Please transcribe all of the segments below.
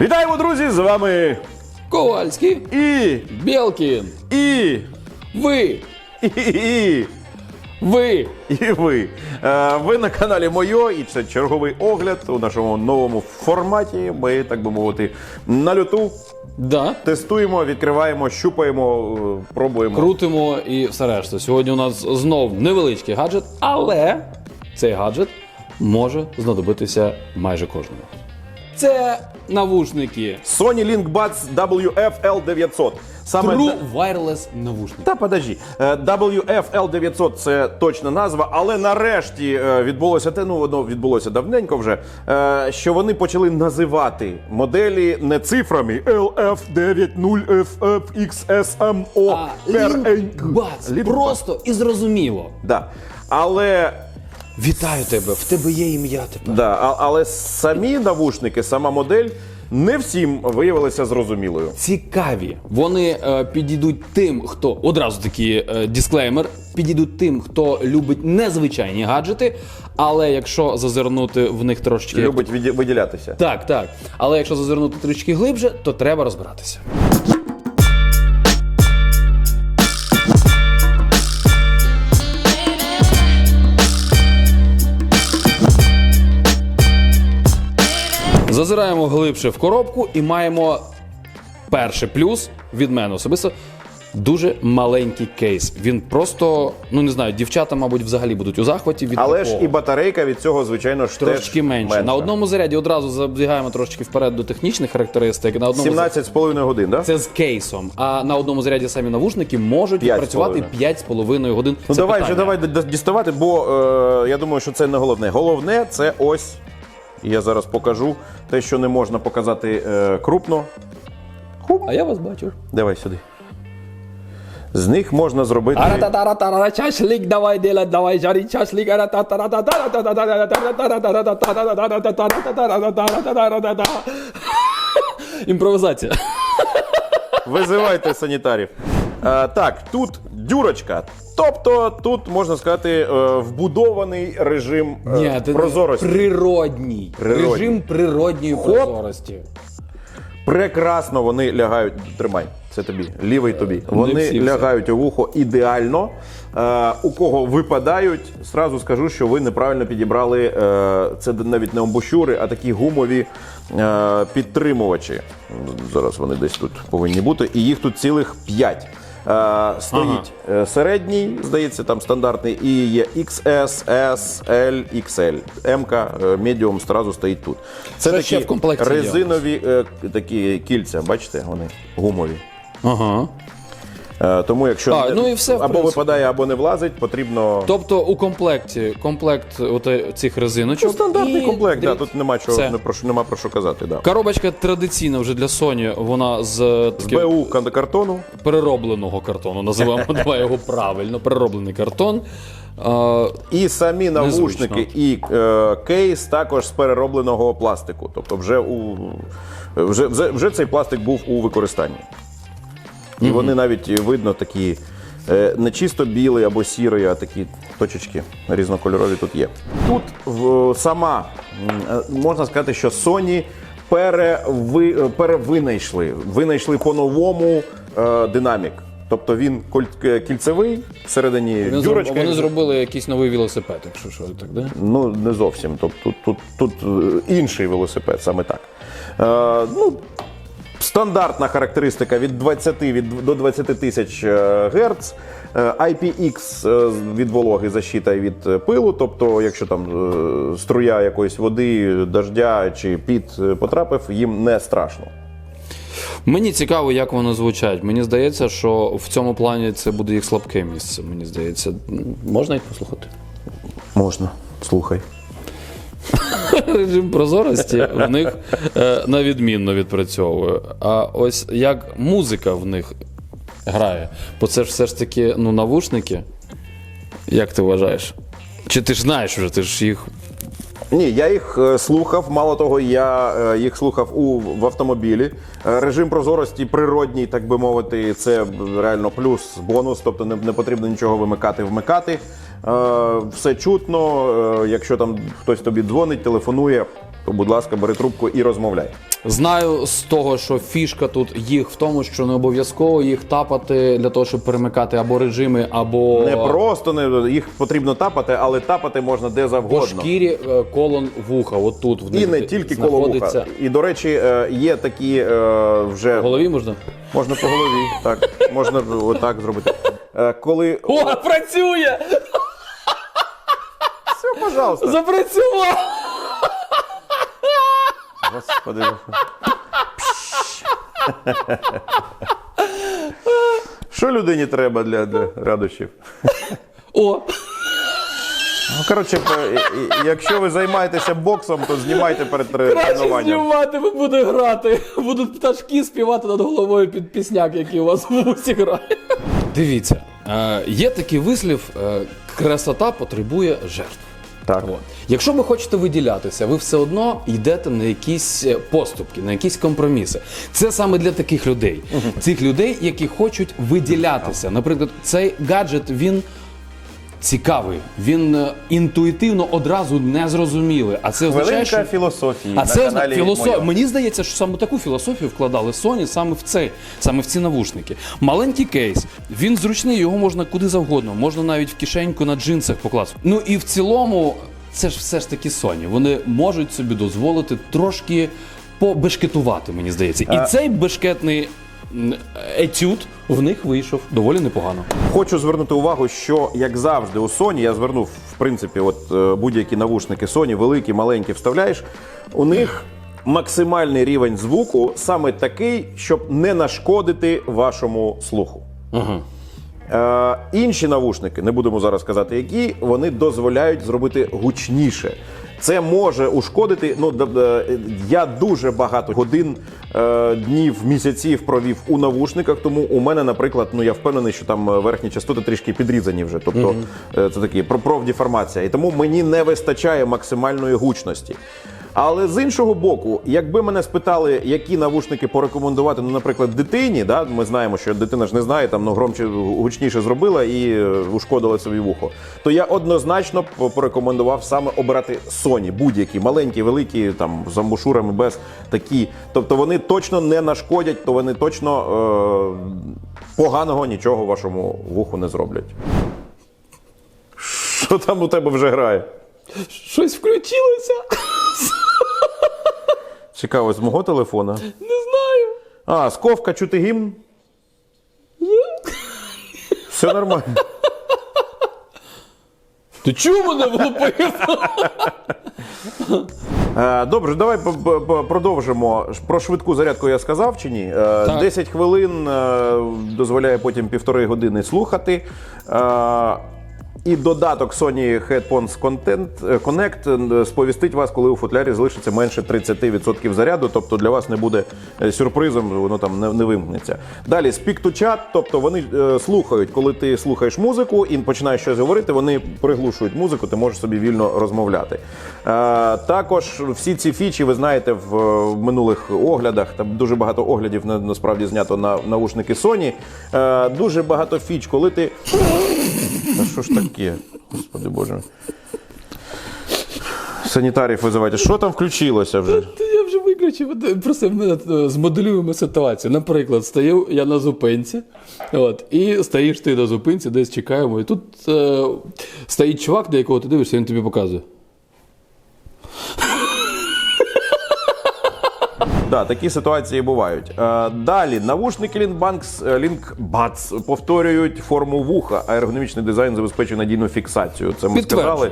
Вітаємо, друзі! З вами Ковальський, і. Білкін, І. ви, І. І. ви. І ви. Е, Ви на каналі Мойо, і це черговий огляд у нашому новому форматі. Ми, так би мовити, на люту Да. тестуємо, відкриваємо, щупаємо, е, пробуємо. Крутимо і все решта. Сьогодні у нас знов невеличкий гаджет, але цей гаджет може знадобитися майже кожному. Це навушники. Sony LinkBuds WF-L900. Саме True Wireless навушники. Та подожди, Е, WF-L900 це точна назва, але нарешті е, відбулося те, ну воно відбулося давненько вже. е, Що вони почали називати моделі не цифрами LF90FFXSMO. А Linkbuds. Просто і зрозуміло. Да. Але, Вітаю тебе, в тебе є ім'я тепер. да, а- але самі навушники, сама модель не всім виявилися зрозумілою. Цікаві. Вони е, підійдуть тим, хто одразу такий е, дисклеймер, підійдуть тим, хто любить незвичайні гаджети, але якщо зазирнути в них трошечки. Любить віді- виділятися. Так, так. Але якщо зазирнути трішки глибше, то треба розбиратися. Зазираємо глибше в коробку і маємо перший плюс від мене особисто. Дуже маленький кейс. Він просто, ну не знаю, дівчата, мабуть, взагалі будуть у захваті від Але ж і батарейка від цього, звичайно ж, Трошечки теж менше. На одному заряді одразу забігаємо трошечки вперед до технічних характеристик. На одному 17,5 годин? Да? це з кейсом. А на одному заряді самі навушники можуть П'ять з працювати половиною. 5,5 годин. Ну Це давай питання. вже давай д- д- діставати, бо е, я думаю, що це не головне. Головне це ось. Я зараз покажу те, що не можна показати е, крупно. А я вас бачу. Давай сюди. З них можна зробити. Чашлик, давай делать, давай жарить чашлик. Імпровізація. Визивайте санітарів. Е, так, тут дюрочка. Тобто тут можна сказати е, вбудований режим е, Ні, прозорості. Природній. природній. Режим природньої Хоп. прозорості. Прекрасно вони лягають. Тримай, це тобі, лівий тобі. Вони всі, лягають у вухо ідеально. У кого випадають, зразу скажу, що ви неправильно підібрали е, це навіть не амбушюри, а такі гумові підтримувачі. Зараз вони десь тут повинні бути, і їх тут цілих п'ять стоїть ага. середній, здається, там стандартний, і є XS, S, L, XL. М, медіум одразу стоїть тут. Це, Це ще такі в комплекті резинові е, такі кільця, бачите, вони гумові. Ага. Е, тому якщо А, не- ну і все, або принципі. випадає, або не влазить, потрібно. Тобто у комплекті комплект оте- цих резиночок. Ну, стандартний і комплект, да, тут нема чого Все. не про що- нема про що казати. Да. Коробочка традиційна вже для Sony, вона з, е, З таким БУ картону. переробленого картону. Називаємо давай його правильно. Перероблений картон. А, І самі навушники, і е, кейс також з переробленого пластику. Тобто, вже у вже, вже, вже цей пластик був у використанні. І вони навіть видно такі е, не чисто білий або сірий, а такі точечки різнокольорові тут є. Тут в, сама е, можна сказати, що Sony переви, е, перевинайшли, винайшли по-новому е, динамік. Тобто він коль- кільцевий, всередині вони, дюрочка. вони зробили якийсь новий велосипед, якщо що, так, да? Ну, не зовсім. Тобто тут, тут, тут е, інший велосипед, саме так. Е, ну, стандартна характеристика від 20 від, до 20 тисяч е, Гц. Е, IPX е, від вологи защита від пилу. Тобто, якщо там струя якоїсь води, дождя чи піт е, потрапив, їм не страшно. Мені цікаво, як вони звучать. Мені здається, що в цьому плані це буде їх слабке місце. Мені здається, можна їх послухати. Можна, слухай. Режим прозорості в них е, на відмінно відпрацьовує. А ось як музика в них грає, бо це ж все ж таки ну, навушники. Як ти вважаєш? Чи ти ж знаєш вже, ти ж їх. Ні, я їх е, слухав. Мало того, я е, їх слухав у в автомобілі. Е, Режим прозорості природній, так би мовити, це реально плюс, бонус. Тобто не, не потрібно нічого вимикати, вмикати. Все чутно. Якщо там хтось тобі дзвонить, телефонує, то, будь ласка, бери трубку і розмовляй. Знаю з того, що фішка тут їх в тому, що не обов'язково їх тапати для того, щоб перемикати або режими, або Не просто не їх потрібно тапати, але тапати можна де по завгодно. шкірі е, колон вуха. Отут в І них не тільки коло знаходиться. вуха. І, до речі, е, є такі е, вже В голові можна? можна по голові, так, можна отак зробити. Е, Коли О, працює! все, пожалуйста. Запрацював! Господи. Що людині треба для, для радощів? О! Ну, коротше, е, е, якщо ви займаєтеся боксом, то знімайте перед Краще тренуванням. знімати, ви буде грати. Будуть пташки співати над головою під пісняк, який у вас в вусі грає. Дивіться, е, є такий вислів: е, красота потребує жертв. Так. От. Якщо ви хочете виділятися, ви все одно йдете на якісь е, поступки, на якісь компроміси. Це саме для таких людей. Цих людей, які хочуть виділятися. Наприклад, цей гаджет він. Цікавий, він е, інтуїтивно одразу не зрозумілий. А це означає, що... філософії. А на це каналі філософія. моєму. Мені здається, що саме таку філософію вкладали Sony саме в цей, саме в ці навушники. Маленький кейс, він зручний, його можна куди завгодно, можна навіть в кишеньку на джинсах покласти. Ну і в цілому, це ж все ж таки Sony. Вони можуть собі дозволити трошки побешкетувати, мені здається. І цей бешкетний м, етюд в них вийшов доволі непогано. Хочу звернути увагу, що як завжди у Sony, я звернув в принципі, от е, будь-які навушники Sony, великі, маленькі, вставляєш. У них максимальний рівень звуку саме такий, щоб не нашкодити вашому слуху. Е, інші навушники, не будемо зараз казати, які вони дозволяють зробити гучніше. Це може ушкодити. Ну я дуже багато годин, е, днів, місяців провів у навушниках. Тому у мене, наприклад, ну я впевнений, що там е, верхні частоти трішки підрізані вже. Тобто е, це такі про- профдеформація. І тому мені не вистачає максимальної гучності. Але з іншого боку, якби мене спитали, які навушники порекомендувати, ну, наприклад, дитині, да, ми знаємо, що дитина ж не знає, там ну, громче гучніше зробила і е, ушкодила собі вухо, то я однозначно порекомендував саме обирати Sony, будь-які маленькі, великі, там з амбушурами, без такі. Тобто вони точно не нашкодять, то вони точно е- поганого нічого вашому вуху не зроблять. Що там у тебе вже грає? Щось включилося? Цікаво, з мого телефона. Не знаю. А, сковка чути гімн? Все нормально. Ти чому мене влупив? Е, Добре, давай продовжимо. Про швидку зарядку я сказав чи ні? Е, 10 хвилин е, дозволяє потім півтори години слухати. І додаток Sony Headphones Content, е, Connect е, сповістить вас, коли у футлярі залишиться менше 30% заряду. Тобто для вас не буде е, сюрпризом, воно там не, не вимкнеться. Далі Speak to Chat, тобто вони е, слухають, коли ти слухаєш музику і починаєш щось говорити, вони приглушують музику, ти можеш собі вільно розмовляти. Е, також всі ці фічі ви знаєте в, в минулих оглядах. Там дуже багато оглядів на, насправді знято на наушники Sony. Е, дуже багато фіч, коли ти. Та що ж таке? Господи Боже. Санітарів визивайте. Що там включилося вже? Я вже виключив. Просто в мене е, змоделюємо ситуацію. Наприклад, стою я на зупинці, от, і стоїш ти на зупинці, десь чекаємо. І тут е, стоїть чувак, на якого ти дивишся, він тобі показує. Да, такі ситуації бувають. Е, далі навушники Linkbanks, е, Linkbuds повторюють форму вуха, а ергономічний дизайн забезпечує надійну фіксацію. Це ми сказали.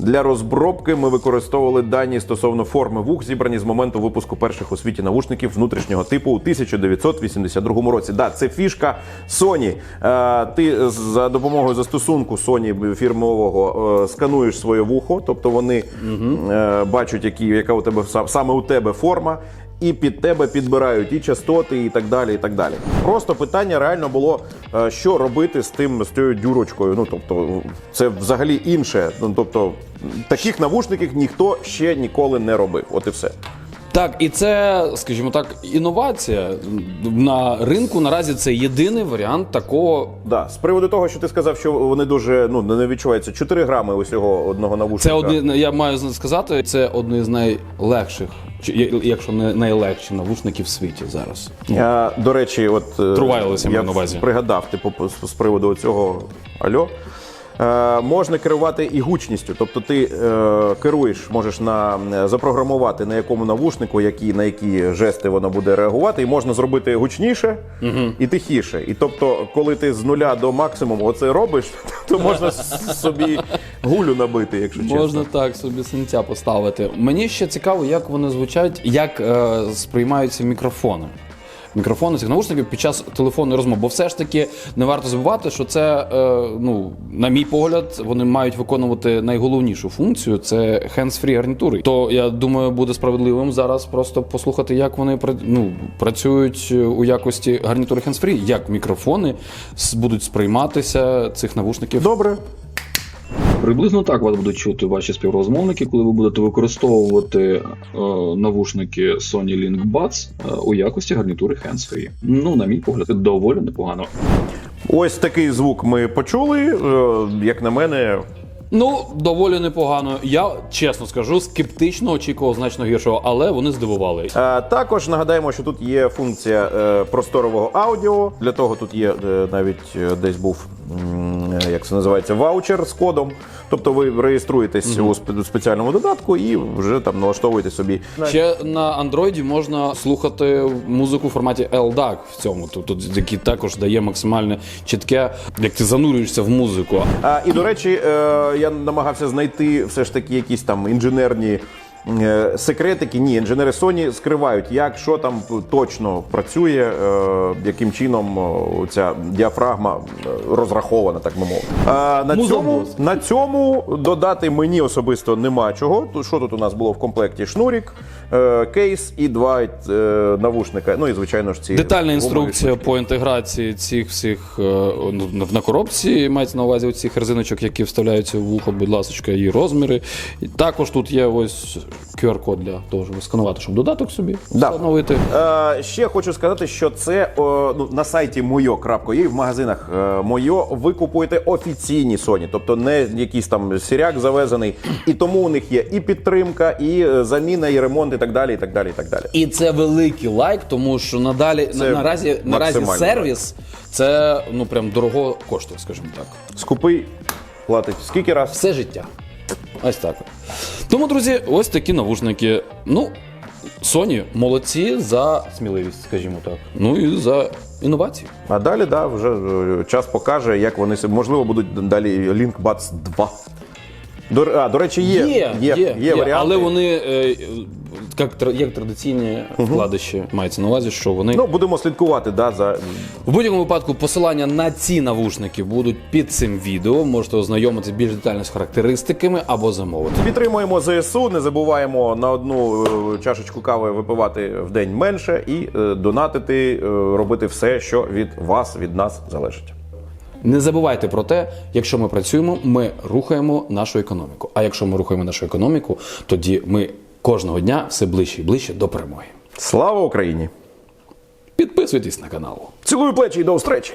Для розробки ми використовували дані стосовно форми вух, зібрані з моменту випуску перших у світі навушників внутрішнього типу у 1982 році. Да, це фішка Sony. Е, ти за допомогою застосунку Sony фірмового скануєш своє вухо, тобто вони е, бачать, які, яка у тебе саме у тебе форма. І під тебе підбирають і частоти, і так далі. і так далі. Просто питання реально було, е, що робити з тим з тією дюрочкою. Ну тобто, це взагалі інше. Ну тобто, таких навушників ніхто ще ніколи не робив. От і все. Так, і це, скажімо так, інновація на ринку. Наразі це єдиний варіант такого. Да. З приводу того, що ти сказав, що вони дуже ну не відчуваються 4 грами усього одного навушника. Це одні, я маю сказати, це одні з найлегших, чи якщо не найлегші навушники в світі зараз. А, до речі, от е, я я на увазі. пригадав, типу, з приводу цього альо. Е, можна керувати і гучністю, тобто ти е, керуєш, можеш на е, запрограмувати на якому навушнику, які на які жести воно буде реагувати, і можна зробити гучніше і тихіше. І тобто, коли ти з нуля до максимуму оце робиш, то можна собі гулю набити, якщо чесно. Можна так собі синця поставити. Мені ще цікаво, як вони звучать, як е, сприймаються мікрофони. Мікрофони цих наушників під час телефонної розмови. Бо все ж таки не варто забувати, що це, е, ну, на мій погляд, вони мають виконувати найголовнішу функцію це hands-free гарнітури. То я думаю, буде справедливим зараз просто послухати, як вони ну, працюють е, у якості гарнітури hands-free, як мікрофони будуть сприйматися цих навушників. Добре. Приблизно так вас будуть чути ваші співрозмовники, коли ви будете використовувати е, навушники Sony Link Buds е, у якості гарнітури hands-free. Ну, на мій погляд, це доволі непогано. Ось такий звук ми почули. Е, Як на мене, Ну, доволі непогано. Я чесно скажу, скептично очікував значно гіршого, але вони здивували. Е, Також нагадаємо, що тут є функція е, просторового аудіо. Для того тут є е, навіть е, десь був м, як це називається ваучер з кодом. Тобто ви реєструєтесь у спе- спеціальному додатку і вже там налаштовуєте собі. Ще на андроїді можна слухати музику в форматі LDAC в цьому, тобто який також дає максимальне чітке, як ти занурюєшся в музику. А, і до речі, е, я намагався знайти все ж таки якісь там інженерні. Е, Секретики, ні, інженери Sony скривають, як що там точно працює, е, яким чином е, ця діафрагма розрахована, так би мовити. На, цьому, на цьому додати мені особисто нема чого. Що тут у нас було в комплекті? Шнурік, кейс і два е, навушника. Ну і звичайно ж ці Детальна інструкція по інтеграції цих всіх е, ну, на коробці мається на увазі цих резиночок, які вставляються в вухо, будь ласка, і розміри. І також тут є ось QR-код для того, щоб сканувати, щоб додаток собі Да. встановити. Е, ще хочу сказати, що це о, ну, на сайті moyo.ua, в магазинах е, Moyo ви купуєте офіційні Sony, тобто не якийсь там сіряк завезений. І тому у них є і підтримка, і е, заміна, і ремонт, і так далі. І так далі, і так далі. І це великий лайк, тому що надалі Це на, наразі, наразі сервіс це ну прям дорого коштує, скажімо так. Скупий платить скільки раз? Все життя. Ось так. Тому, друзі, ось такі навушники. Ну, Sony молодці за сміливість, скажімо так. Ну і за інновації. А далі, да, вже е, час покаже, як вони можливо будуть далі Link Buds 2. До, а, до речі, є, Є, є, є, варіанти. але вони е, як, тр- як традиційні вкладиші мається на увазі, що вони Ну, будемо слідкувати да, за В будь-якому випадку посилання на ці навушники будуть під цим відео. Можете ознайомитися більш детально з характеристиками або замовити. Підтримуємо ЗСУ, не забуваємо на одну е, чашечку кави випивати в день менше і е, донатити, е, робити все, що від вас, від нас залежить. Не забувайте про те, якщо ми працюємо, ми рухаємо нашу економіку. А якщо ми рухаємо нашу економіку, тоді ми кожного дня все ближче і ближче до перемоги. Слава Україні! Підписуйтесь на канал. Цілую плечі і до встречі!